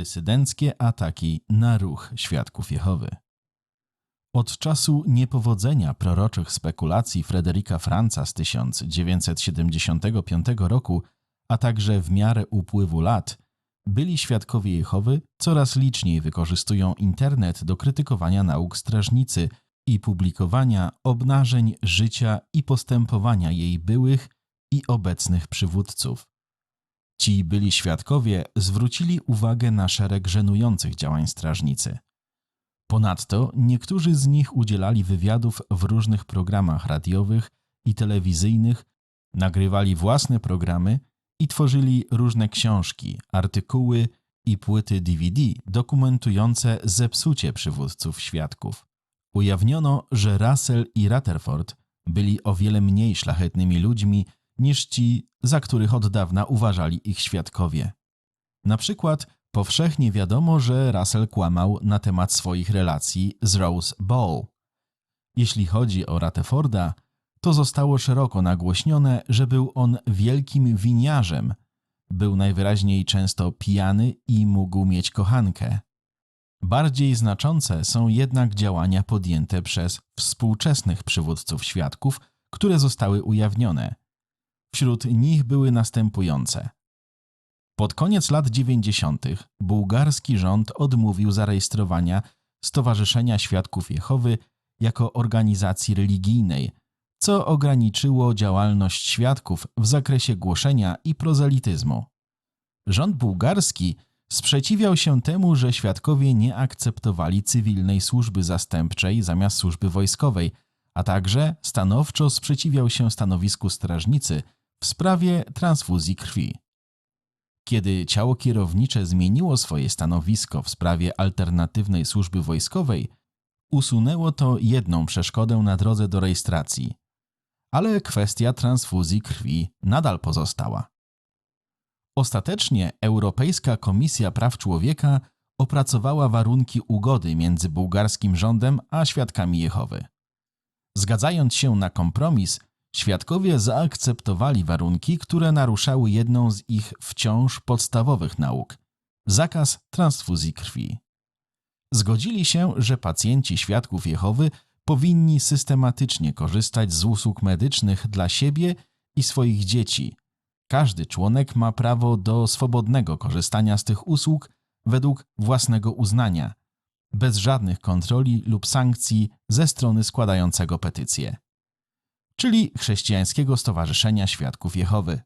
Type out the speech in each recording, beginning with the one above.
dysydenckie ataki na ruch świadków Jehowy. Od czasu niepowodzenia proroczych spekulacji Fryderyka Franca z 1975 roku, a także w miarę upływu lat, byli świadkowie Jehowy coraz liczniej wykorzystują internet do krytykowania nauk strażnicy i publikowania obnażeń życia i postępowania jej byłych i obecnych przywódców. Ci byli świadkowie zwrócili uwagę na szereg żenujących działań strażnicy. Ponadto niektórzy z nich udzielali wywiadów w różnych programach radiowych i telewizyjnych, nagrywali własne programy i tworzyli różne książki, artykuły i płyty DVD dokumentujące zepsucie przywódców świadków. Ujawniono, że Russell i Rutherford byli o wiele mniej szlachetnymi ludźmi niż ci, za których od dawna uważali ich świadkowie. Na przykład powszechnie wiadomo, że Russell kłamał na temat swoich relacji z Rose Ball. Jeśli chodzi o Rutherforda, to zostało szeroko nagłośnione, że był on wielkim winiarzem. Był najwyraźniej często pijany i mógł mieć kochankę. Bardziej znaczące są jednak działania podjęte przez współczesnych przywódców świadków, które zostały ujawnione. Wśród nich były następujące. Pod koniec lat 90. bułgarski rząd odmówił zarejestrowania Stowarzyszenia Świadków Jehowy jako organizacji religijnej, co ograniczyło działalność świadków w zakresie głoszenia i prozelityzmu. Rząd bułgarski sprzeciwiał się temu, że świadkowie nie akceptowali cywilnej służby zastępczej zamiast służby wojskowej, a także stanowczo sprzeciwiał się stanowisku strażnicy w sprawie transfuzji krwi. Kiedy ciało kierownicze zmieniło swoje stanowisko w sprawie alternatywnej służby wojskowej, usunęło to jedną przeszkodę na drodze do rejestracji ale kwestia transfuzji krwi nadal pozostała. Ostatecznie Europejska Komisja Praw Człowieka opracowała warunki ugody między bułgarskim rządem a świadkami Jehowy. Zgadzając się na kompromis, świadkowie zaakceptowali warunki, które naruszały jedną z ich wciąż podstawowych nauk zakaz transfuzji krwi. Zgodzili się, że pacjenci świadków Jehowy powinni systematycznie korzystać z usług medycznych dla siebie i swoich dzieci. Każdy członek ma prawo do swobodnego korzystania z tych usług według własnego uznania, bez żadnych kontroli lub sankcji ze strony składającego petycję, czyli Chrześcijańskiego Stowarzyszenia Świadków Jehowy.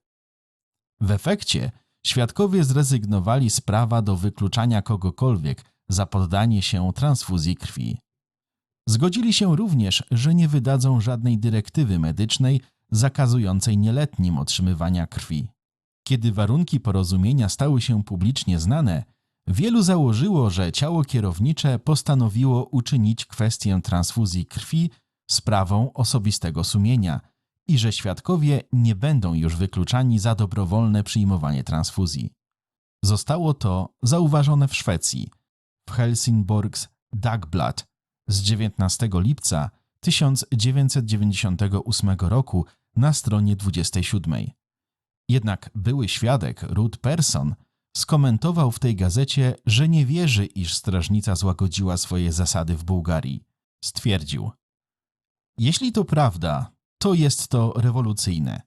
W efekcie świadkowie zrezygnowali z prawa do wykluczania kogokolwiek za poddanie się transfuzji krwi. Zgodzili się również, że nie wydadzą żadnej dyrektywy medycznej zakazującej nieletnim otrzymywania krwi. Kiedy warunki porozumienia stały się publicznie znane, wielu założyło, że ciało kierownicze postanowiło uczynić kwestię transfuzji krwi sprawą osobistego sumienia i że świadkowie nie będą już wykluczani za dobrowolne przyjmowanie transfuzji. Zostało to zauważone w Szwecji, w Helsingborgs Dagblad z 19 lipca 1998 roku na stronie 27. Jednak były świadek Ruth Persson skomentował w tej gazecie, że nie wierzy, iż strażnica złagodziła swoje zasady w Bułgarii. Stwierdził: Jeśli to prawda, to jest to rewolucyjne.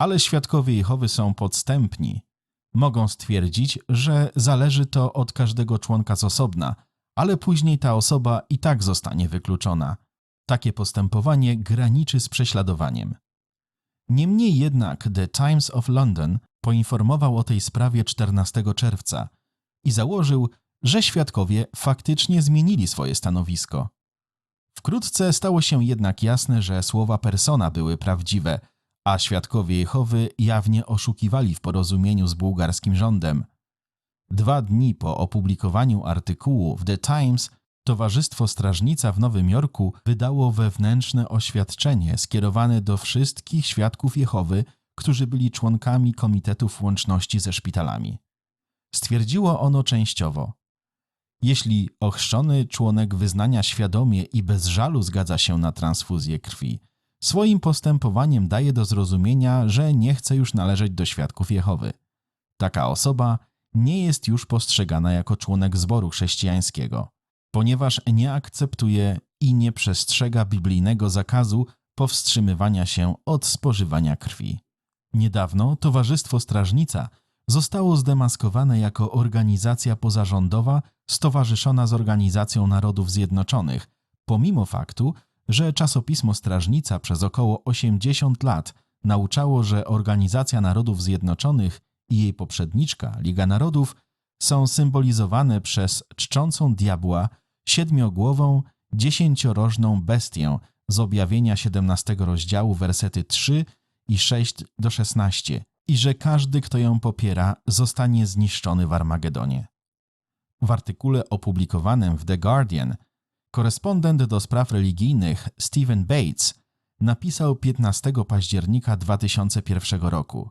Ale świadkowie Jehowy są podstępni. Mogą stwierdzić, że zależy to od każdego członka z osobna, ale później ta osoba i tak zostanie wykluczona. Takie postępowanie graniczy z prześladowaniem. Niemniej jednak The Times of London poinformował o tej sprawie 14 czerwca i założył, że świadkowie faktycznie zmienili swoje stanowisko. Wkrótce stało się jednak jasne, że słowa persona były prawdziwe, a świadkowie Jehowy jawnie oszukiwali w porozumieniu z bułgarskim rządem. Dwa dni po opublikowaniu artykułu w The Times Towarzystwo Strażnica w Nowym Jorku wydało wewnętrzne oświadczenie skierowane do wszystkich świadków Jehowy, którzy byli członkami Komitetów Łączności ze szpitalami. Stwierdziło ono częściowo: Jeśli ochrzczony członek wyznania świadomie i bez żalu zgadza się na transfuzję krwi, swoim postępowaniem daje do zrozumienia, że nie chce już należeć do świadków Jehowy. Taka osoba nie jest już postrzegana jako członek zboru chrześcijańskiego, ponieważ nie akceptuje i nie przestrzega biblijnego zakazu powstrzymywania się od spożywania krwi. Niedawno Towarzystwo Strażnica zostało zdemaskowane jako organizacja pozarządowa stowarzyszona z Organizacją Narodów Zjednoczonych, pomimo faktu, że czasopismo Strażnica przez około 80 lat nauczało, że Organizacja Narodów Zjednoczonych i jej poprzedniczka, Liga Narodów, są symbolizowane przez czczącą diabła, siedmiogłową, dziesięciorożną bestię z objawienia 17 rozdziału, wersety 3 i 6 do 16 i że każdy, kto ją popiera, zostanie zniszczony w Armagedonie. W artykule opublikowanym w The Guardian korespondent do spraw religijnych Stephen Bates napisał 15 października 2001 roku.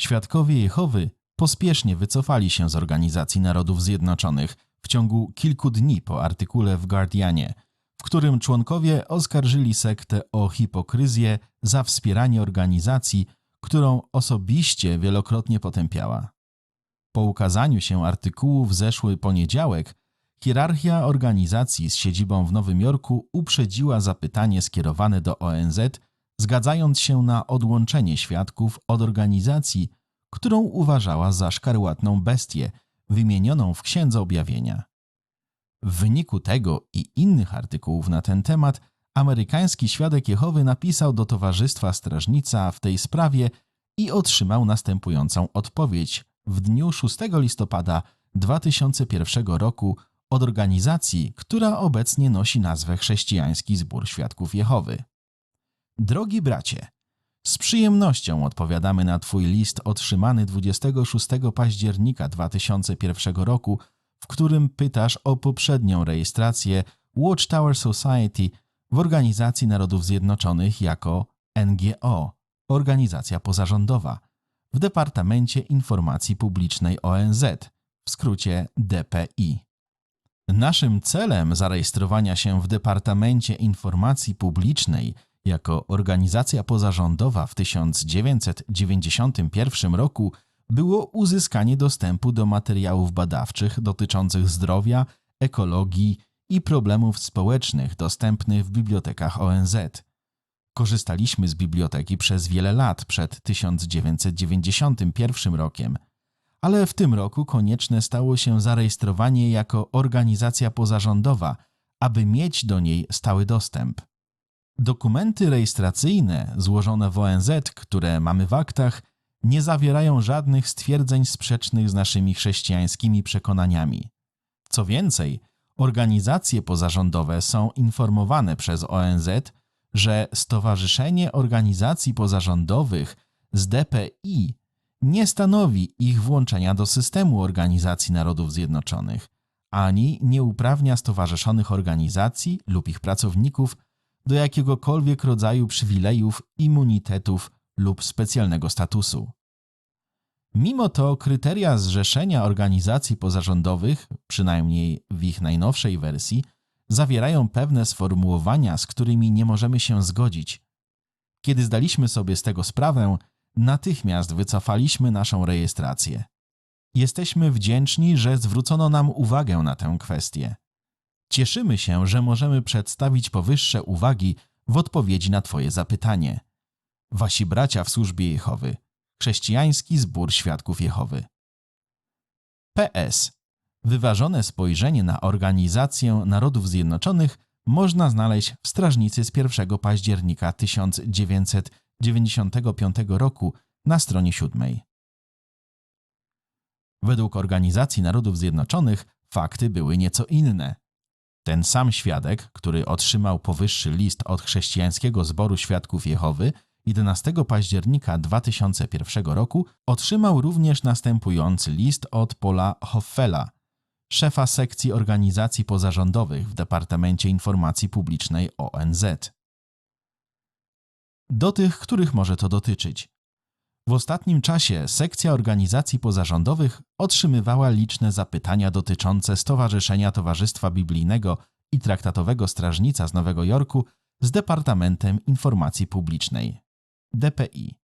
Świadkowie Jehowy pospiesznie wycofali się z Organizacji Narodów Zjednoczonych w ciągu kilku dni po artykule w Guardianie, w którym członkowie oskarżyli sektę o hipokryzję za wspieranie organizacji, którą osobiście wielokrotnie potępiała. Po ukazaniu się artykułu w zeszły poniedziałek, hierarchia organizacji z siedzibą w Nowym Jorku uprzedziła zapytanie skierowane do ONZ, zgadzając się na odłączenie świadków od organizacji, którą uważała za szkarłatną bestię wymienioną w Księdze Objawienia. W wyniku tego i innych artykułów na ten temat amerykański świadek Jehowy napisał do Towarzystwa Strażnica w tej sprawie i otrzymał następującą odpowiedź w dniu 6 listopada 2001 roku od organizacji, która obecnie nosi nazwę Chrześcijański Zbór Świadków Jehowy. Drogi bracie, z przyjemnością odpowiadamy na Twój list otrzymany 26 października 2001 roku, w którym pytasz o poprzednią rejestrację Watchtower Society w Organizacji Narodów Zjednoczonych jako NGO, organizacja pozarządowa, w Departamencie Informacji Publicznej ONZ, w skrócie DPI. Naszym celem zarejestrowania się w Departamencie Informacji Publicznej jako organizacja pozarządowa w 1991 roku było uzyskanie dostępu do materiałów badawczych dotyczących zdrowia, ekologii i problemów społecznych dostępnych w bibliotekach ONZ. Korzystaliśmy z biblioteki przez wiele lat przed 1991 rokiem, ale w tym roku konieczne stało się zarejestrowanie jako organizacja pozarządowa, aby mieć do niej stały dostęp. Dokumenty rejestracyjne złożone w ONZ, które mamy w aktach, nie zawierają żadnych stwierdzeń sprzecznych z naszymi chrześcijańskimi przekonaniami. Co więcej, organizacje pozarządowe są informowane przez ONZ, że Stowarzyszenie Organizacji Pozarządowych z DPI nie stanowi ich włączenia do systemu Organizacji Narodów Zjednoczonych, ani nie uprawnia stowarzyszonych organizacji lub ich pracowników do jakiegokolwiek rodzaju przywilejów, immunitetów lub specjalnego statusu. Mimo to kryteria zrzeszenia organizacji pozarządowych, przynajmniej w ich najnowszej wersji, zawierają pewne sformułowania, z którymi nie możemy się zgodzić. Kiedy zdaliśmy sobie z tego sprawę, natychmiast wycofaliśmy naszą rejestrację. Jesteśmy wdzięczni, że zwrócono nam uwagę na tę kwestię. Cieszymy się, że możemy przedstawić powyższe uwagi w odpowiedzi na Twoje zapytanie. Wasi bracia w służbie Jehowy, chrześcijański zbór świadków Jehowy. PS. Wyważone spojrzenie na Organizację Narodów Zjednoczonych można znaleźć w strażnicy z 1 października 1995 roku na stronie 7. Według Organizacji Narodów Zjednoczonych fakty były nieco inne. Ten sam świadek, który otrzymał powyższy list od chrześcijańskiego zboru świadków Jehowy 11 października 2001 roku, otrzymał również następujący list od Paula Hoffela, szefa sekcji organizacji pozarządowych w Departamencie Informacji Publicznej ONZ. Do tych, których może to dotyczyć. W ostatnim czasie sekcja organizacji pozarządowych otrzymywała liczne zapytania dotyczące Stowarzyszenia Towarzystwa Biblijnego i Traktatowego Strażnica z Nowego Jorku z Departamentem Informacji Publicznej DPI.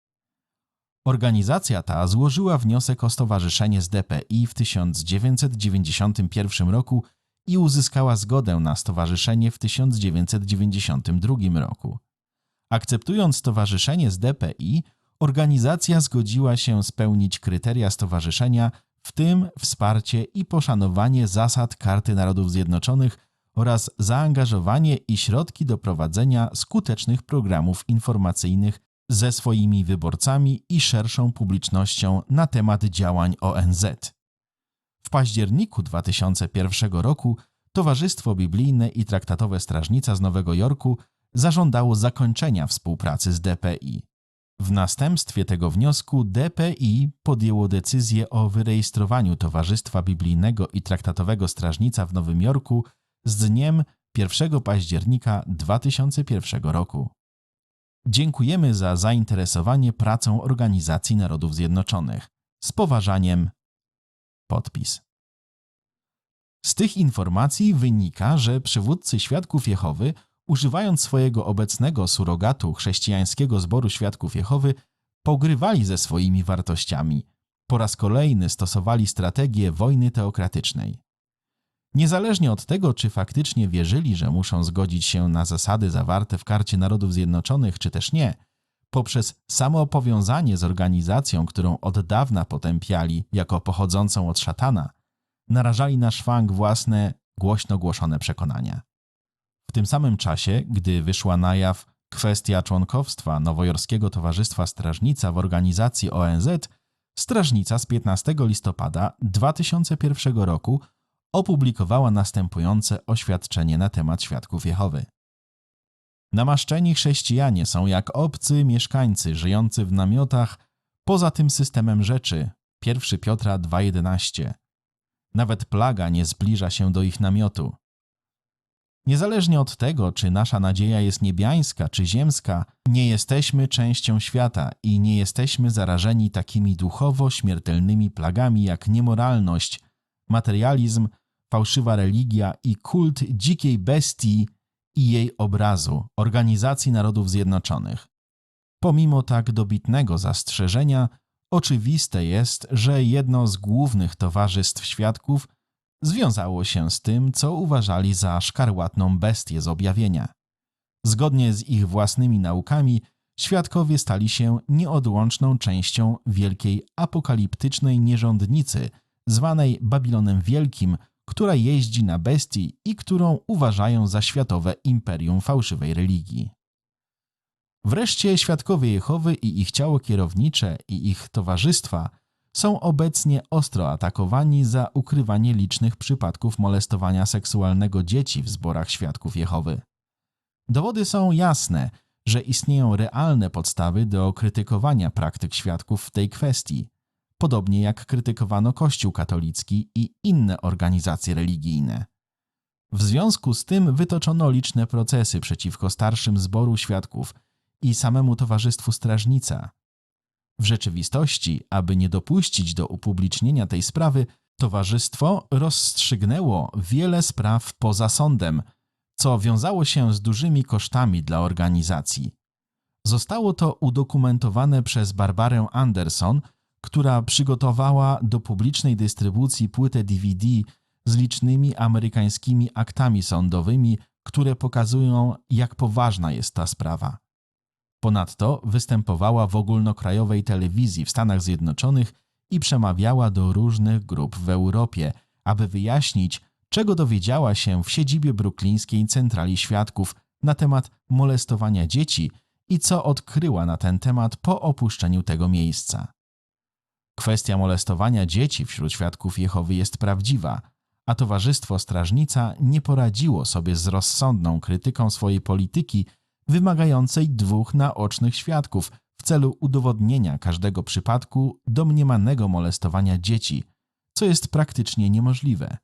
Organizacja ta złożyła wniosek o stowarzyszenie z DPI w 1991 roku i uzyskała zgodę na stowarzyszenie w 1992 roku. Akceptując stowarzyszenie z DPI, organizacja zgodziła się spełnić kryteria stowarzyszenia, w tym wsparcie i poszanowanie zasad Karty Narodów Zjednoczonych oraz zaangażowanie i środki do prowadzenia skutecznych programów informacyjnych ze swoimi wyborcami i szerszą publicznością na temat działań ONZ. W październiku 2001 roku Towarzystwo Biblijne i Traktatowe Strażnica z Nowego Jorku zażądało zakończenia współpracy z DPI. W następstwie tego wniosku DPI podjęło decyzję o wyrejestrowaniu Towarzystwa Biblijnego i Traktatowego Strażnica w Nowym Jorku z dniem 1 października 2001 roku. Dziękujemy za zainteresowanie pracą Organizacji Narodów Zjednoczonych. Z poważaniem podpis. Z tych informacji wynika, że przywódcy świadków Jehowy, używając swojego obecnego surogatu chrześcijańskiego zboru świadków Jehowy, pogrywali ze swoimi wartościami. Po raz kolejny stosowali strategię wojny teokratycznej. Niezależnie od tego, czy faktycznie wierzyli, że muszą zgodzić się na zasady zawarte w Karcie Narodów Zjednoczonych, czy też nie, poprzez samo powiązanie z organizacją, którą od dawna potępiali jako pochodzącą od szatana, narażali na szwank własne głośno głoszone przekonania. W tym samym czasie, gdy wyszła na jaw kwestia członkowstwa Nowojorskiego Towarzystwa Strażnica w organizacji ONZ, Strażnica z 15 listopada 2001 roku opublikowała następujące oświadczenie na temat świadków Jehowy. Namaszczeni chrześcijanie są jak obcy mieszkańcy żyjący w namiotach poza tym systemem rzeczy. 1 Piotra 2:11. Nawet plaga nie zbliża się do ich namiotu. Niezależnie od tego, czy nasza nadzieja jest niebiańska czy ziemska, nie jesteśmy częścią świata i nie jesteśmy zarażeni takimi duchowo śmiertelnymi plagami jak niemoralność, materializm, fałszywa religia i kult dzikiej bestii i jej obrazu Organizacji Narodów Zjednoczonych. Pomimo tak dobitnego zastrzeżenia, oczywiste jest, że jedno z głównych towarzystw świadków związało się z tym, co uważali za szkarłatną bestię z objawienia. Zgodnie z ich własnymi naukami, świadkowie stali się nieodłączną częścią wielkiej apokaliptycznej nierządnicy, zwanej Babilonem Wielkim, która jeździ na bestii i którą uważają za światowe imperium fałszywej religii. Wreszcie świadkowie Jehowy i ich ciało kierownicze i ich towarzystwa są obecnie ostro atakowani za ukrywanie licznych przypadków molestowania seksualnego dzieci w zborach świadków Jehowy. Dowody są jasne, że istnieją realne podstawy do krytykowania praktyk świadków w tej kwestii, podobnie jak krytykowano Kościół katolicki i inne organizacje religijne. W związku z tym wytoczono liczne procesy przeciwko starszym zboru świadków i samemu Towarzystwu Strażnica. W rzeczywistości, aby nie dopuścić do upublicznienia tej sprawy, towarzystwo rozstrzygnęło wiele spraw poza sądem, co wiązało się z dużymi kosztami dla organizacji. Zostało to udokumentowane przez Barbarę Anderson która przygotowała do publicznej dystrybucji płytę DVD z licznymi amerykańskimi aktami sądowymi, które pokazują, jak poważna jest ta sprawa. Ponadto występowała w ogólnokrajowej telewizji w Stanach Zjednoczonych i przemawiała do różnych grup w Europie, aby wyjaśnić, czego dowiedziała się w siedzibie bruklińskiej Centrali Świadków na temat molestowania dzieci i co odkryła na ten temat po opuszczeniu tego miejsca. Kwestia molestowania dzieci wśród świadków Jehowy jest prawdziwa, a Towarzystwo Strażnica nie poradziło sobie z rozsądną krytyką swojej polityki wymagającej dwóch naocznych świadków w celu udowodnienia każdego przypadku domniemanego molestowania dzieci, co jest praktycznie niemożliwe.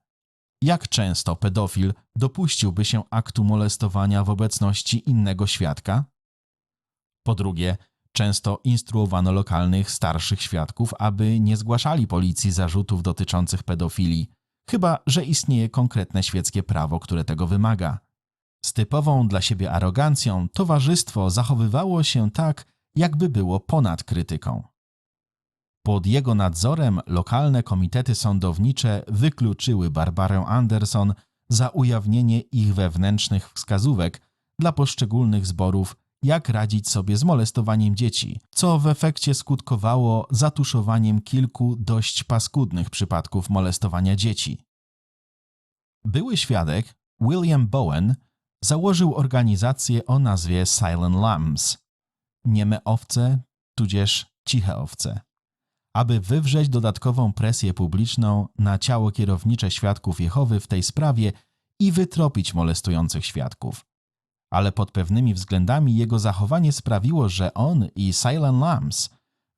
Jak często pedofil dopuściłby się aktu molestowania w obecności innego świadka? Po drugie, Często instruowano lokalnych starszych świadków, aby nie zgłaszali policji zarzutów dotyczących pedofilii, chyba że istnieje konkretne świeckie prawo, które tego wymaga. Z typową dla siebie arogancją towarzystwo zachowywało się tak, jakby było ponad krytyką. Pod jego nadzorem lokalne komitety sądownicze wykluczyły Barbarę Anderson za ujawnienie ich wewnętrznych wskazówek dla poszczególnych zborów, jak radzić sobie z molestowaniem dzieci, co w efekcie skutkowało zatuszowaniem kilku dość paskudnych przypadków molestowania dzieci. Były świadek, William Bowen, założył organizację o nazwie Silent Lambs nieme owce, tudzież ciche owce aby wywrzeć dodatkową presję publiczną na ciało kierownicze świadków Jehowy w tej sprawie i wytropić molestujących świadków. Ale pod pewnymi względami jego zachowanie sprawiło, że on i Silent Lambs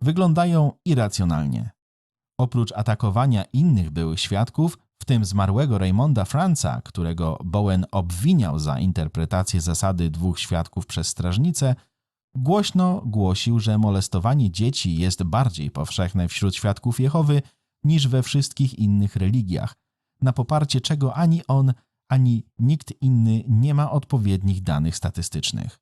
wyglądają irracjonalnie. Oprócz atakowania innych byłych świadków, w tym zmarłego Raymonda Franca, którego Bowen obwiniał za interpretację zasady dwóch świadków przez strażnicę, Głośno głosił, że molestowanie dzieci jest bardziej powszechne wśród świadków Jehowy niż we wszystkich innych religiach, na poparcie czego ani on, ani nikt inny nie ma odpowiednich danych statystycznych.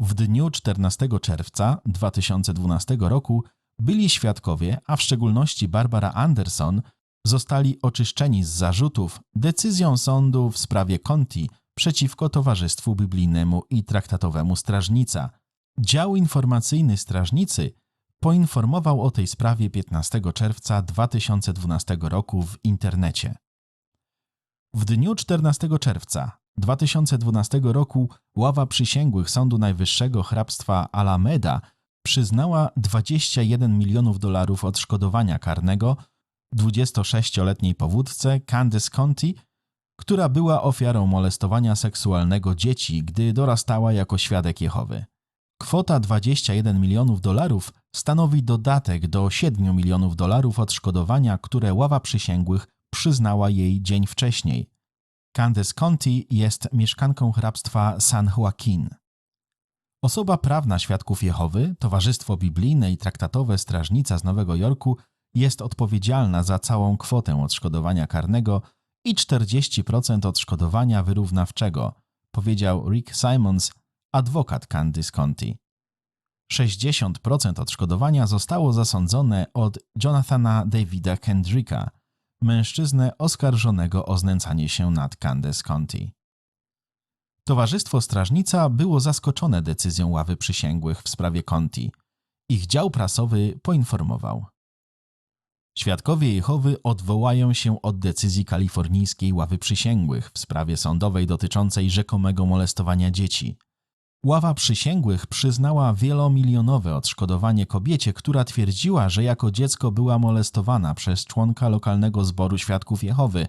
W dniu 14 czerwca 2012 roku byli świadkowie, a w szczególności Barbara Anderson, zostali oczyszczeni z zarzutów decyzją sądu w sprawie Conti przeciwko Towarzystwu Biblijnemu i Traktatowemu Strażnica. Dział informacyjny Strażnicy poinformował o tej sprawie 15 czerwca 2012 roku w internecie. W dniu 14 czerwca 2012 roku ława przysięgłych Sądu Najwyższego hrabstwa Alameda przyznała 21 milionów dolarów odszkodowania karnego 26-letniej powódce Candice Conti która była ofiarą molestowania seksualnego dzieci, gdy dorastała jako świadek Jehowy. Kwota 21 milionów dolarów stanowi dodatek do 7 milionów dolarów odszkodowania, które ława przysięgłych przyznała jej dzień wcześniej. Candice Conti jest mieszkanką hrabstwa San Joaquin. Osoba prawna świadków Jehowy, Towarzystwo Biblijne i Traktatowe Strażnica z Nowego Jorku jest odpowiedzialna za całą kwotę odszkodowania karnego i 40% odszkodowania wyrównawczego, powiedział Rick Simons, adwokat Candice Conti. 60% odszkodowania zostało zasądzone od Jonathana Davida Kendricka, mężczyznę oskarżonego o znęcanie się nad Candice Conti. Towarzystwo Strażnica było zaskoczone decyzją ławy przysięgłych w sprawie Conti. Ich dział prasowy poinformował. Świadkowie Jehowy odwołają się od decyzji kalifornijskiej ławy przysięgłych w sprawie sądowej dotyczącej rzekomego molestowania dzieci. Ława przysięgłych przyznała wielomilionowe odszkodowanie kobiecie, która twierdziła, że jako dziecko była molestowana przez członka lokalnego zboru świadków Jehowy.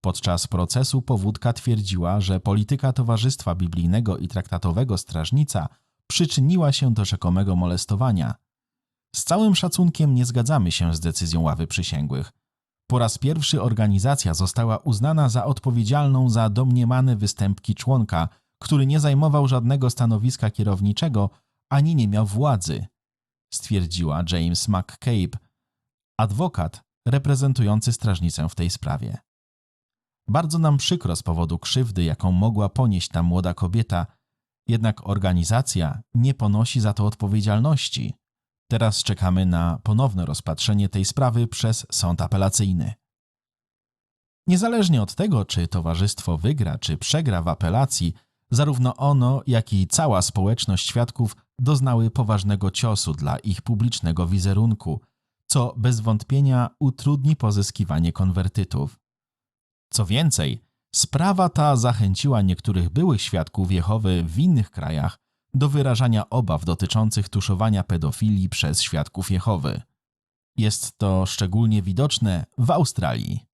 Podczas procesu powódka twierdziła, że polityka Towarzystwa Biblijnego i Traktatowego Strażnica przyczyniła się do rzekomego molestowania. Z całym szacunkiem nie zgadzamy się z decyzją ławy przysięgłych. Po raz pierwszy organizacja została uznana za odpowiedzialną za domniemane występki członka, który nie zajmował żadnego stanowiska kierowniczego ani nie miał władzy, stwierdziła James McCabe, adwokat reprezentujący strażnicę w tej sprawie. Bardzo nam przykro z powodu krzywdy, jaką mogła ponieść ta młoda kobieta, jednak organizacja nie ponosi za to odpowiedzialności. Teraz czekamy na ponowne rozpatrzenie tej sprawy przez sąd apelacyjny. Niezależnie od tego, czy towarzystwo wygra, czy przegra w apelacji, zarówno ono, jak i cała społeczność świadków doznały poważnego ciosu dla ich publicznego wizerunku, co bez wątpienia utrudni pozyskiwanie konwertytów. Co więcej, sprawa ta zachęciła niektórych byłych świadków Jehowy w innych krajach do wyrażania obaw dotyczących tuszowania pedofilii przez świadków Jehowy. Jest to szczególnie widoczne w Australii.